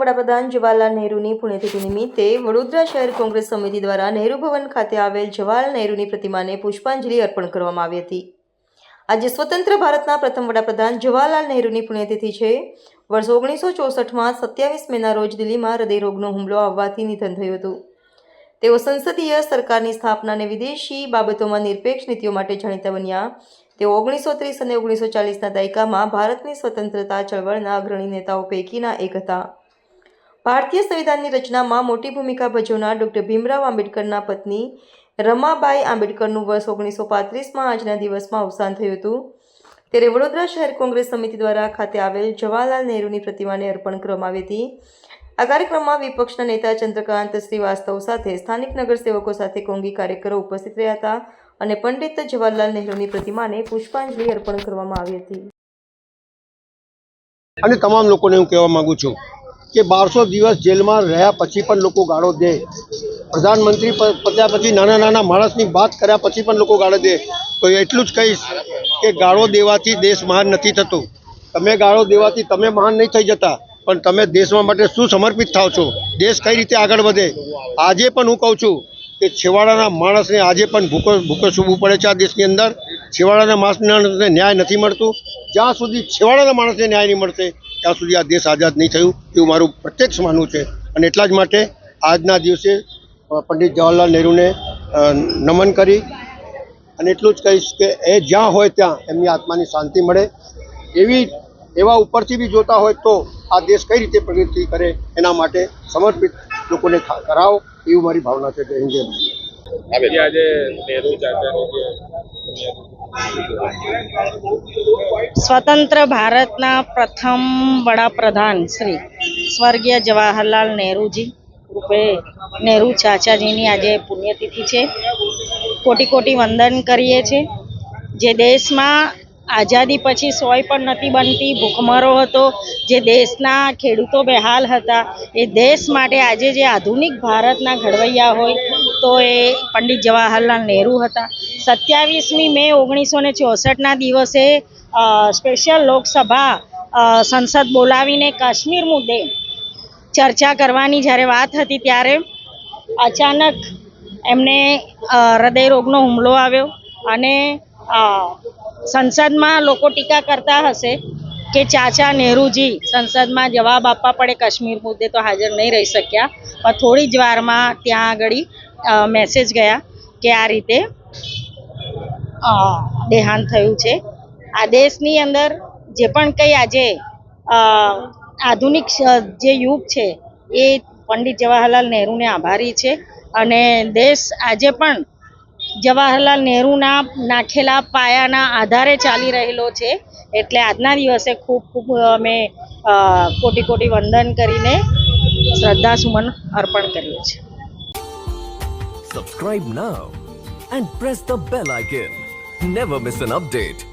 વડાપ્રધાન જવાહરલાલ નહેરુની પુણ્યતિથિ નિમિત્તે વડોદરા શહેર કોંગ્રેસ સમિતિ દ્વારા નહેરુ ભવન ખાતે આવેલ જવાહરલાલ નહેરુની પ્રતિમાને પુષ્પાંજલિ અર્પણ કરવામાં આવી હતી. આજે સ્વતંત્ર ભારતના પ્રથમ વડાપ્રધાન જવાહરલાલ નહેરુની પુણ્યતિથિ છે. વર્ષ ઓગણીસો ચોસઠમાં સત્યાવીસ મેના રોજ દિલ્હીમાં હૃદયરોગનો હુમલો આવવાથી નિધન થયું હતું. તેઓ સંસદીય સરકારની સ્થાપના અને વિદેશી બાબતોમાં નિરપેક્ષ નીતિઓ માટે જાણીતા બન્યા. તેઓ ઓગણીસો ત્રીસ અને ઓગણીસો ચાલીસના દાયકામાં ભારતની સ્વતંત્રતા ચળવળના અગ્રણી નેતાઓ પૈકીના એક હતા. ભારતીય સંવિધાનની રચનામાં મોટી ભૂમિકા ભજવનાર ડૉક્ટર ભીમરાવ આંબેડકરના પત્ની રમાબાઈ આંબેડકરનું વર્ષ ઓગણીસો પાંત્રીસમાં આજના દિવસમાં અવસાન થયું હતું. ત્યારે વડોદરા શહેર કોંગ્રેસ સમિતિ દ્વારા ખાતે આવેલ જવાહરલાલ નહેરુની પ્રતિમાને અર્પણ કરવામાં આવી હતી. આ કાર્યક્રમમાં વિપક્ષના નેતા ચંદ્રકાંત શ્રીવાસ્તવ સાથે સ્થાનિક નગરસેવકો સાથે કોંગી કાર્યકરો ઉપસ્થિત રહ્યા હતા અને પંડિત જવાહરલાલ નહેરુની પ્રતિમાને પુષ્પાંજલિ અર્પણ કરવામાં આવી હતી. અને તમામ લોકોને હું કહેવા માંગુ છું કે બારસો દિવસ જેલમાં રહ્યા પછી પણ લોકો ગાળો દે. પ્રધાનમંત્રી પત્યા પછી નાના નાના માણસની વાત કર્યા પછી પણ લોકો ગાળો દે. તો એટલું જ કહીશ કે ગાળો દેવાથી દેશ મહાન નથી થતો. તમે ગાળો દેવાથી તમે મહાન નહીં થઈ જતા. પણ તમે દેશમાં માટે શું સમર્પિત થાવ છો? દેશ કઈ રીતે આગળ વધે? આજે પણ હું કહું છું કે છેવાડાના માણસને આજે પણ ભૂકો ભૂકો સૂવું પડે છે આ દેશની અંદર. છેવાડાના માણસને ન્યાય નથી મળતું. જ્યાં સુધી છેવાડાના માણસને ન્યાય નહીં મળશે, ત્યાં સુધી આ દેશ આઝાદ નહીં થયું એવું મારું પ્રત્યક્ષ માનવું છે. અને એટલા જ માટે આજના દિવસે પંડિત જવાહરલાલ નહેરુને નમન કરી અને એટલું જ કહીશ કે એ જ્યાં હોય ત્યાં એમની આત્માની શાંતિ મળે. એવી એવા ઉપરથી બી જોતા હોય તો આ દેશ કઈ રીતે પ્રગતિ કરે એના માટે સમર્પિત લોકોને કરાવો એવી મારી ભાવના છે જય હિન્દ. આજે નહેરુ સ્વતંત્ર ભારતના પ્રથમ વડાપ્રધાન શ્રી સ્વર્ગીય જવાહરલાલ નહેરુજી રૂપે નહેરુ ચાચાજીની આજે પુણ્યતિથિ છે. કોટી કોટી વંદન કરીએ છીએ. જે દેશમાં આઝાદી પછી સોય પણ નથી બનતી. ભૂખમરો હતો. જે દેશના ખેડૂતો બેહાલ હતા. એ દેશ માટે આજે જે આધુનિક ભારતના ઘડવૈયા હોય, તો એ પંડિત જવાહરલાલ નહેરુ હતા. સત્યાવીસમી મે ઓગણીસો ને ચોસઠના દિવસે સ્પેશિયલ લોકસભા સંસદ બોલાવીને કાશ્મીર મુદ્દે ચર્ચા કરવાની જ્યારે વાત હતી ત્યારે અચાનક એમને હૃદયરોગનો હુમલો આવ્યો અને સંસદમાં લોકો ટીકા કરતા હશે કે ચાચા નહેરુજી સંસદમાં જવાબ આપવા પડે કાશ્મીર મુદ્દે તો હાજર નહીં રહી શક્યા. પણ થોડી જ વારમાં ત્યાં આગળ મેસેજ ગયા કે આ રીતે દેહાંત થયું છે. આ દેશની અંદર જે પણ કંઈ આજે આધુનિક જે યુગ છે એ પંડિત જવાહરલાલ નહેરુને આભારી છે. અને દેશ આજે પણ જવાહરલાલ નહેરુના નાખેલા પાયાના આધારે ચાલી રહેલો છે એટલે આજના દિવસે ખૂબ ખૂબ અમે કોટી કોટી વંદન કરીને શ્રદ્ધાસુમન અર્પણ કરીએ છીએ Subscribe now and press the bell icon. Never miss an update.